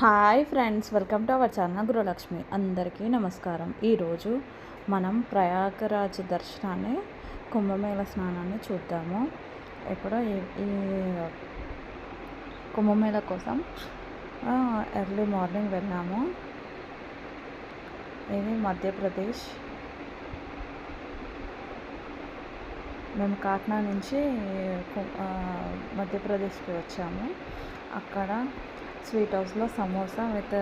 Hi friends welcome to our channel Gruhalakshmi. అందరికీ నమస్కారం. ఈరోజు మనం ప్రయాగరాజ్ దర్శనాన్ని కుంభమేళ స్నానాన్ని చూద్దాము. ఇప్పుడు ఈ ఈ కుంభమేళ కోసం ఎర్లీ మార్నింగ్ వెళ్ళాము. ఇది మధ్యప్రదేశ్. మేము కాకినాడ నుంచి మధ్యప్రదేశ్కి వచ్చాము. అక్కడ స్వీట్ హౌస్లో సమోసా విత్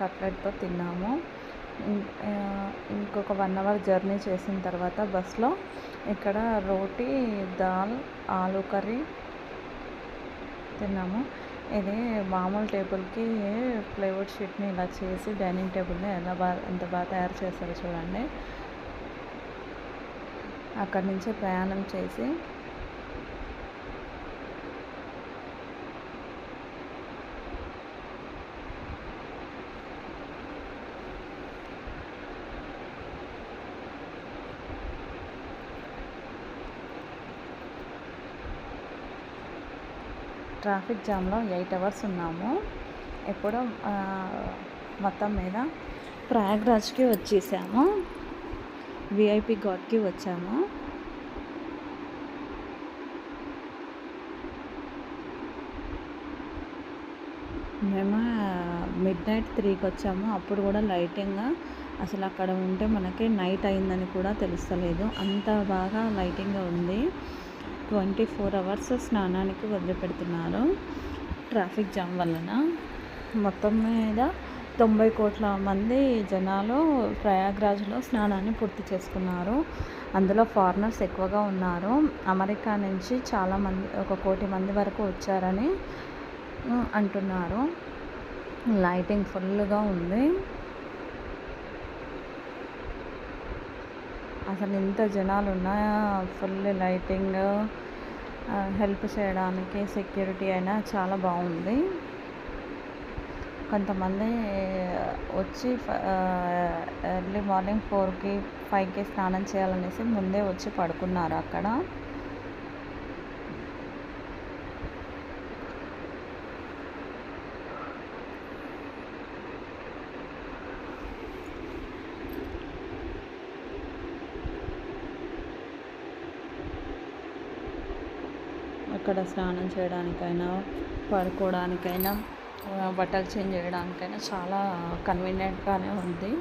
కట్లెట్తో తిన్నాము. ఇంకొక వన్ అవర్ జర్నీ చేసిన తర్వాత బస్లో ఇక్కడ రోటీ దాల్ ఆలు కర్రీ తిన్నాము. ఇది మామూలు టేబుల్కి ప్లైవుడ్ షీట్ని ఇలా చేసి డైనింగ్ టేబుల్ని ఎలా బాగా ఎంత బాగా తయారు చేస్తారో చూడండి. అక్కడి నుంచి ప్రయాణం చేసి ట్రాఫిక్ జామ్లో ఎయిట్ అవర్స్ ఉన్నాము. ఎప్పుడో మొత్తం మీద ప్రయాగ్రాజ్కి వచ్చేసాము. విఐపి ఘాట్కి వచ్చాము. మేము మిడ్ నైట్ త్రీకి వచ్చాము. అప్పుడు కూడా లైటింగ్ అసలు అక్కడ ఉంటే మనకి నైట్ అయిందని కూడా తెలుస్తలేదు. అంత బాగా లైటింగ్ ఉంది. ట్వంటీ ఫోర్ అవర్స్ స్నానానికి వదిలిపెడుతున్నారు. ట్రాఫిక్ జామ్ వలన మొత్తం మీద తొంభై కోట్ల మంది జనాలు ప్రయాగ్రాజ్లో స్నానాన్ని పూర్తి చేసుకున్నారు. అందులో ఫారినర్స్ ఎక్కువగా ఉన్నారు. అమెరికా నుంచి చాలామంది ఒక కోటి మంది వరకు వచ్చారని అంటున్నారు. లైటింగ్ ఫుల్గా ఉంది. అసలు ఇంత జనాలు ఉన్నా ఫుల్ లైటింగ్ హెల్ప్ చేయడానికి సెక్యూరిటీ అయినా చాలా బాగుంది. కొంతమంది వచ్చి ఎర్లీ మార్నింగ్ ఫోర్కి ఫైవ్కి స్నానం చేయాలనేసి ముందే వచ్చి పడుకున్నారు అక్కడ. అక్కడ స్నానం చేయడానికైనా పడుకోవడానికైనా బట్టలు చేంజ్ చేయడానికైనా చాలా కన్వీనియంట్గానే ఉంది.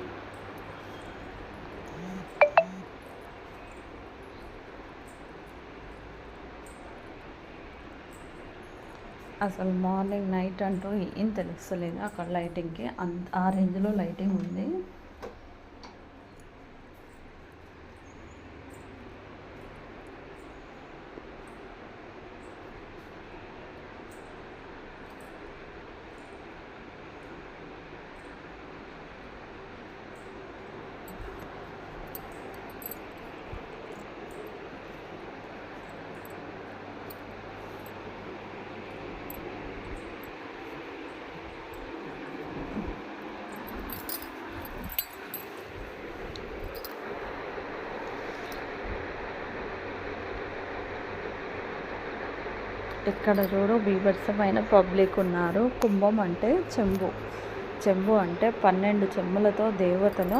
అసలు మార్నింగ్ నైట్ అంటూ ఏం తెలుస్తలేదు అక్కడ లైటింగ్కి. అంత ఆ రేంజ్లో లైటింగ్ ఉంది. ఇక్కడ చూడు బీభత్సమైన పబ్లిక్ ఉన్నారు. కుంభం అంటే చెంబు. చెంబు అంటే పన్నెండు చెంబులతో దేవతలు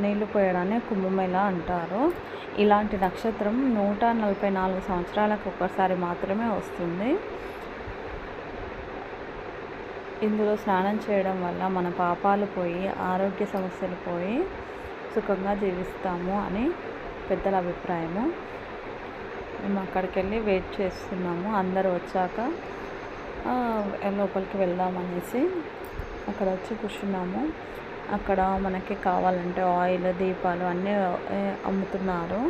నీళ్ళు పోయడాన్ని కుంభమేళ అంటారు? ఇలాంటి నక్షత్రం నూట నలభై నాలుగు సంవత్సరాలకు ఒకసారి మాత్రమే వస్తుంది. ఇందులో స్నానం చేయడం వల్ల మన పాపాలు పోయి ఆరోగ్య సమస్యలు పోయి సుఖంగా జీవిస్తాము అని పెద్దల అభిప్రాయము. మేము అక్కడికి వెళ్ళి వెయిట్ చేస్తున్నాము. అందరు వచ్చాక లోపలికి వెళ్దామనేసి అక్కడ వచ్చి కూర్చున్నాము. అక్కడ మనకి కావాలంటే ఆయిల్ దీపాలు అన్నీ అమ్ముతున్నారు.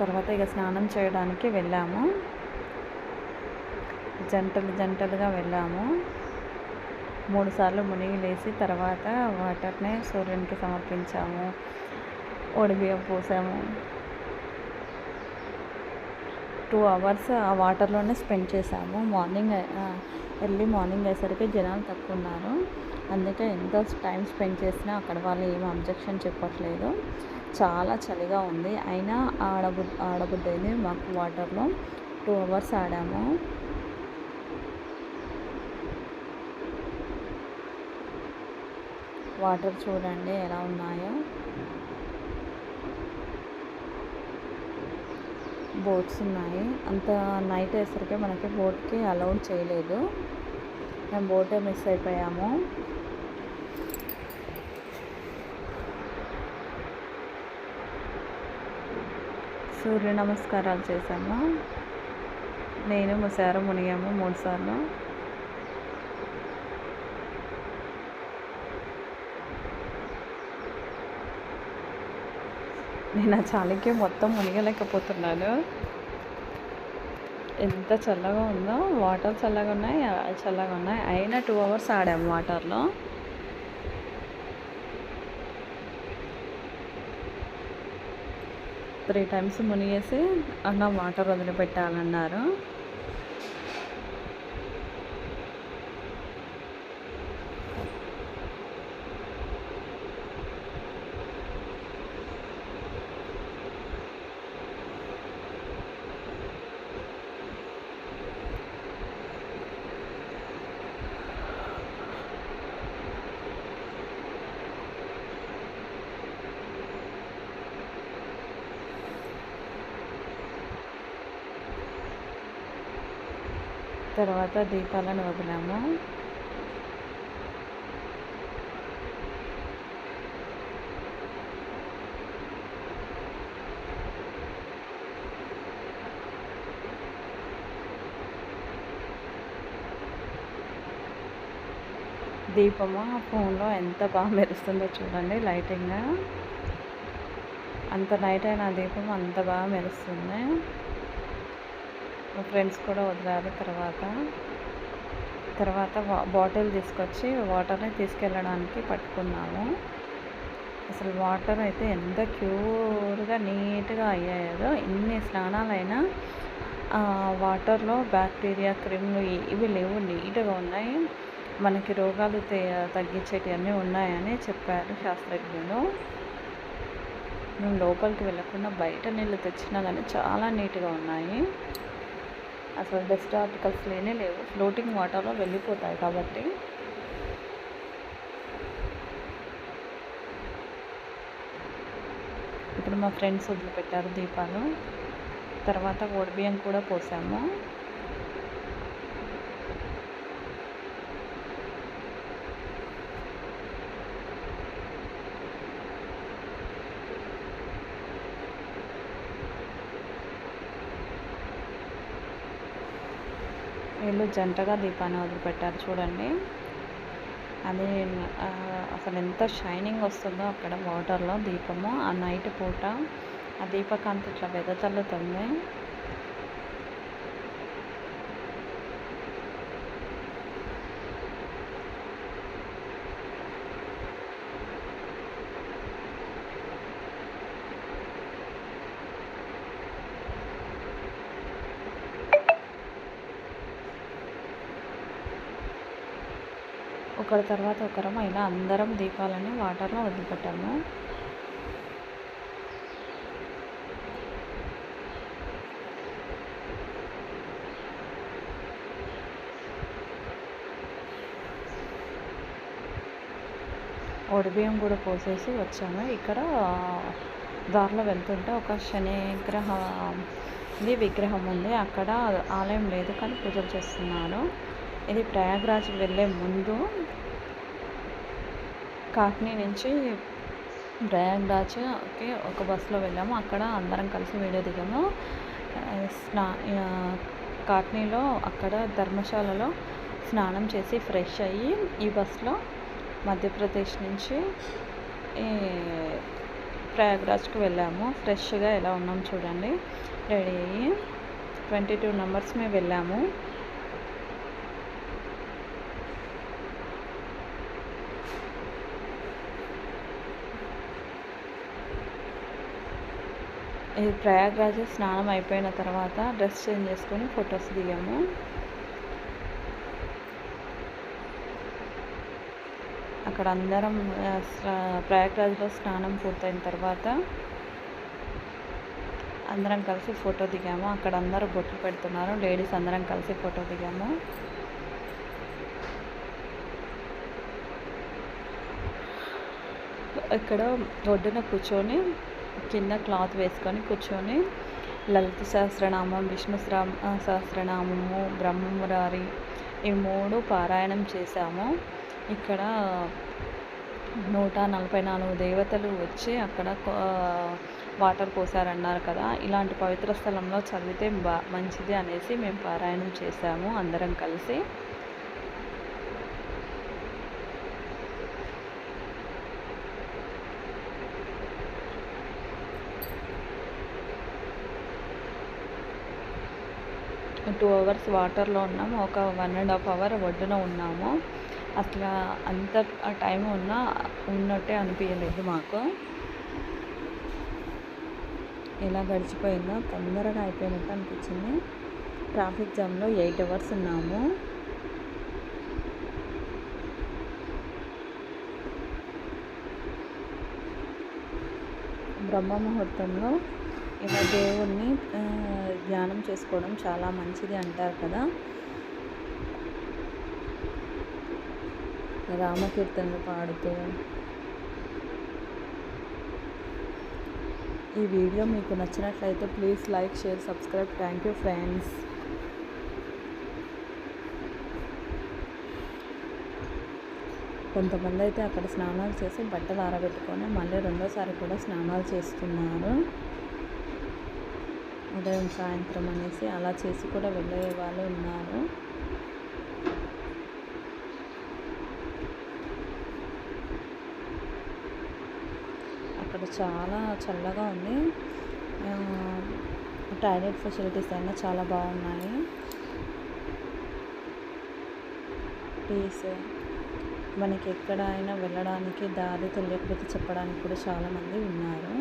తర్వాత ఇక స్నానం చేయడానికి వెళ్ళాము. జంటలు జంటలుగా వెళ్ళాము. మూడుసార్లు మునిగి లేచి తర్వాత వాటర్ని సూర్యునికి సమర్పించాము. ఒడిబియ్యం పోసాము టూ అవర్స్ ఆ వాటర్లోనే స్పెండ్ చేసాము. మార్నింగ్ ఎర్లీ మార్నింగ్ అయ్యేసరికి జనాలు తక్కువ ఉన్నారు అందుకే ఎంతో టైం స్పెండ్ చేసినా అక్కడ వాళ్ళు ఏం అబ్జెక్షన్ చెప్పట్లేదు. చాలా చలిగా ఉంది. అయినా ఆడబు ఆడబుద్దైంది మాకు వాటర్లో. టూ అవర్స్ ఆడాము. వాటర్ చూడండి ఎలా ఉన్నాయో. బోట్స్ ఉన్నాయి. అంత నైట్ వేసరికి మనకి బోట్కి అలౌడ్ చేయలేదు. మేము బోటే మిస్ అయిపోయాము. సూర్య నమస్కారాలు చేశాము నేను మా మునిగాము మూడు నేను ఆ చాలికి మొత్తం మునిగలేకపోతున్నాను. ఎంత చల్లగా ఉందో వాటర్ చల్లగా ఉన్నాయి చల్లగా ఉన్నాయి. అయినా టూ అవర్స్ ఆడాము వాటర్లో. త్రీ టైమ్స్ మునిగేసి అన్న వాటర్ వదిలిపెట్టాలన్నారు. తర్వాత దీపాలను వదిలాము దీపము ఫోన్లో ఎంత బాగా మెరుస్తుందో చూడండి లైటింగ్. అంత నైట్ అయిన దీపం అంత బాగా మెరుస్తుంది. మా ఫ్రెండ్స్ కూడా వదిలారు తర్వాత. తర్వాత బాటిల్ తీసుకొచ్చి వాటర్ని తీసుకెళ్ళడానికి పట్టుకున్నాము. అసలు వాటర్ అయితే ఎంత క్యూర్గా నీట్గా అయ్యాయో ఎన్ని స్నానాలైనా వాటర్లో బ్యాక్టీరియా క్రిములు ఇవి లేవు నీట్గా ఉన్నాయి. మనకి రోగాలు తగ్గించేటివన్నీ ఉన్నాయని చెప్పారు శాస్త్రజ్ఞులు. మేము లోపలికి వెళ్ళకుండా బయట నీళ్ళు తెచ్చినా కానీ చాలా నీట్గా ఉన్నాయి. అసలు డస్ట్ ఆర్టికల్స్ లేనే లేవు. ఫ్లోటింగ్ వాటర్లో వెళ్ళిపోతాయి కాబట్టి. ఇప్పుడు మా ఫ్రెండ్స్ వదిలిపెట్టారు దీపాలు. తర్వాత బియ్యం కూడా పోసాము వీళ్ళు జంటగా దీపాన్ని వదిలిపెట్టారు చూడండి. అది అసలు ఎంత షైనింగ్ వస్తుందో అక్కడ వాటర్లో దీపము. ఆ నైట్ పూట ఆ దీపకాంతి ఇట్లా వెదతల్లుతుంది ఒకరి తర్వాత ఒకరం అయినా అందరం దీపాలని వాటర్లో బియ్యం కూడా పోసేసి వచ్చాము. ఇక్కడ దారిలో వెళ్తుంటే ఒక శనిగ్రహ ఇది విగ్రహం ఉంది. అక్కడ ఆలయం లేదు కానీ పూజలు చేస్తున్నారు. ఇది ప్రయాగ్రాజ్ వెళ్ళే ముందు కాకినీ నుంచి ప్రయాగ్రాజ్కి ఒక బస్సులో వెళ్ళాము. అక్కడ అందరం కలిసి వీడియో దిగాము. స్నా కాకినీలో అక్కడ ధర్మశాలలో స్నానం చేసి ఫ్రెష్ అయ్యి ఈ బస్సులో మధ్యప్రదేశ్ నుంచి ప్రయాగ్రాజ్కి వెళ్ళాము. ఫ్రెష్గా ఎలా ఉన్నాం చూడండి. రెడీ అయ్యి ట్వంటీ టూ మెంబర్స్ మేము వెళ్ళాము. ఇది ప్రయాగ్రాజ్ స్నానం అయిపోయిన తర్వాత డ్రెస్ చేంజ్ చేసుకొని ఫొటోస్ దిగాము. అక్కడ అందరం ప్రయాగ్రాజ్లో స్నానం పూర్తయిన తర్వాత అందరం కలిసి ఫోటో దిగాము. అక్కడ అందరూ బొట్లు పెడుతున్నారు. లేడీస్ అందరం కలిసి ఫోటో దిగాము. ఇక్కడ ఒడ్డున కూర్చొని కింద క్లాత్ వేసుకొని కూర్చొని లలిత సహస్రనామం విష్ణు సహస్రనామము బ్రహ్మమురారి ఈ మూడు పారాయణం చేశాము. ఇక్కడ నూట నలభై నాలుగు దేవతలు వచ్చి అక్కడ వాటర్ పోసారన్నారు కదా. ఇలాంటి పవిత్ర స్థలంలో చదివితే బా మంచిది అనేసి మేము పారాయణం చేశాము అందరం కలిసి. టూ అవర్స్ వాటర్లో ఉన్నాము ఒక వన్ అండ్ హాఫ్ అవర్ ఒడ్డున ఉన్నాము. అసలు అంత టైం ఉన్నా ఉన్నట్టే అనిపించలేదు మాకు. ఎలా గడిచిపోయిందో తొందరగా అయిపోయినట్టు అనిపించింది. ట్రాఫిక్ జామ్లో ఎయిట్ అవర్స్ ఉన్నాము. బ్రహ్మ ముహూర్తంలో ఇలా దేవుణ్ణి ధ్యానం చేసుకోవడం చాలా మంచిది అంటారు కదా. రామకీర్తనలు పాడుతూ. ఈ వీడియో మీకు నచ్చినట్లయితే please like share subscribe. Thank you friends. కొంతమంది అయితే అక్కడ స్నానాలు చేసి బట్టలు ఆరబెట్టుకొని మళ్ళీ రెండోసారి కూడా స్నానాలు చేస్తున్నారు. ఉదయం సాయంత్రం అనేసి అలా చేసి కూడా వెళ్ళే వాళ్ళు ఉన్నారు. అక్కడ చాలా చల్లగా ఉంది. టాయిలెట్ ఫెసిలిటీస్ అయినా చాలా బాగున్నాయి. ప్లీజ్ మనకి ఎక్కడైనా వెళ్ళడానికి దారి తెలియకపోతే చెప్పడానికి కూడా చాలామంది ఉన్నారు.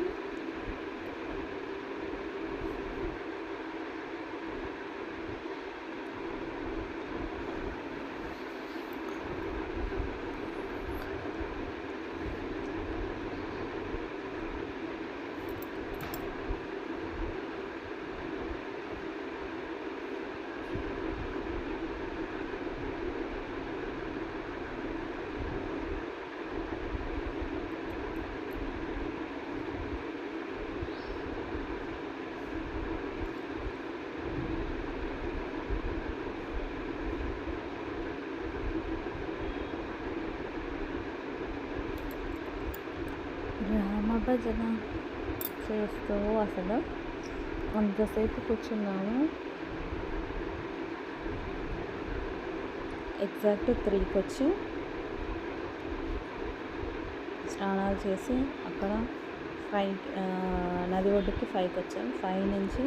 భజన చేస్తూ అసలు అంతసేపు కూర్చున్నాము. ఎగ్జాక్ట్ త్రీకి వచ్చి స్నానాలు చేసి అక్కడ ఫైవ్ నది ఒడ్డుకి ఫైవ్కి వచ్చాం ఫైవ్ నుంచి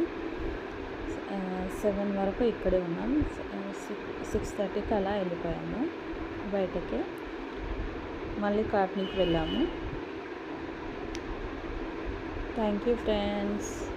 సెవెన్ వరకు ఇక్కడే ఉన్నాం. సిక్స్ థర్టీకి అలా వెళ్ళిపోయాము బయటకి. మళ్ళీ కాట్నీకి వెళ్ళాము. Thank you, friends.